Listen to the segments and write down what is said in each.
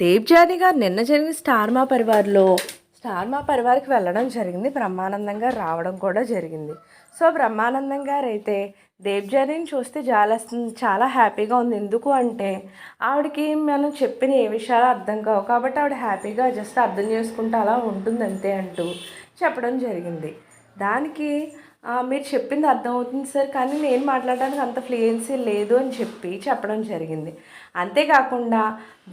దేవ్జాని గారు నిన్న జరిగిన స్టార్ మా పరివార్లో స్టార్ మా పరివార్కి వెళ్ళడం జరిగింది. బ్రహ్మానందంగా రావడం కూడా జరిగింది. సో బ్రహ్మానందం గారు అయితే దేవ్జానిని చూస్తే చాలా చాలా హ్యాపీగా ఉంది. ఎందుకు అంటే ఆవిడకి మనం చెప్పిన ఏ విషయాలు అర్థం కావు. కాబట్టి ఆవిడ హ్యాపీగా జస్ట్ అర్థం చేసుకుంటూ అలా ఉంటుంది అంతే అంటూ చెప్పడం జరిగింది. దానికి మీరు చెప్పింది అర్థమవుతుంది సార్ కానీ నేను మాట్లాడడానికి అంత ఫ్లూయెన్సీ లేదు అని చెప్పి చెప్పడం జరిగింది. అంతేకాకుండా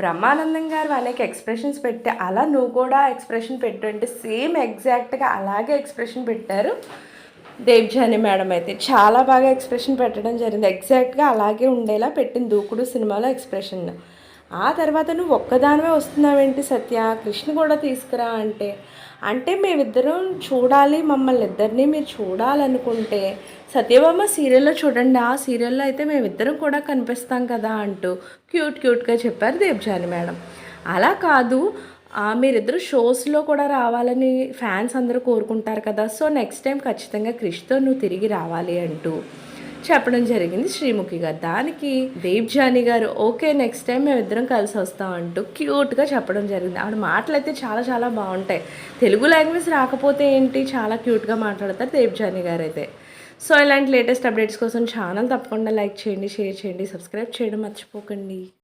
బ్రహ్మానందం గారు అనేక ఎక్స్ప్రెషన్స్ పెట్టి అలా నువ్వు కూడా ఎక్స్ప్రెషన్ పెట్టు అంటే సేమ్ ఎగ్జాక్ట్గా అలాగే ఎక్స్ప్రెషన్ పెట్టారు దేవ్జాని మేడం అయితే. చాలా బాగా ఎక్స్ప్రెషన్ పెట్టడం జరిగింది. ఎగ్జాక్ట్గా అలాగే ఉండేలా పెట్టింది దూకుడు సినిమాలో ఎక్స్ప్రెషన్ ఆ తర్వాత నువ్వు ఒక్కదానివే వస్తున్నావేంటి సత్య? కృష్ణ కూడా తీసుకురా అంటే. అంటే మేమిద్దరం చూడాలి మమ్మల్ని. ఇద్దరిని మీరు చూడాలనుకుంటే సత్యభామ సీరియల్లో చూడండి. ఆ సీరియల్లో అయితే మేమిద్దరం కూడా కనిపిస్తాం కదా అంటూ క్యూట్ క్యూట్గా చెప్పారు దేవ్జాని మేడం. అలా కాదు. మీరిద్దరు షోస్లో కూడా రావాలని ఫ్యాన్స్ అందరూ కోరుకుంటారు కదా. సో నెక్స్ట్ టైం ఖచ్చితంగా క్రిష్తో నువ్వు తిరిగి రావాలి అంటూ. చెప్పడం జరిగింది శ్రీముఖి గారు. దానికి దేవ్జానీ గారు ఓకే నెక్స్ట్ టైం మేము ఇద్దరం కలిసి వస్తాం అంటూ క్యూట్గా చెప్పడం జరిగింది. ఆవిడ మాటలు అయితే చాలా చాలా బాగుంటాయి. తెలుగు లాంగ్వేజ్ రాకపోతే ఏంటి? చాలా క్యూట్గా మాట్లాడతారు దేవ్జానీ గారు అయితే. సో ఇలాంటి లేటెస్ట్ అప్డేట్స్ కోసం ఛానల్ తప్పకుండా లైక్ చేయండి షేర్ చేయండి సబ్స్క్రైబ్ చేయడం మర్చిపోకండి.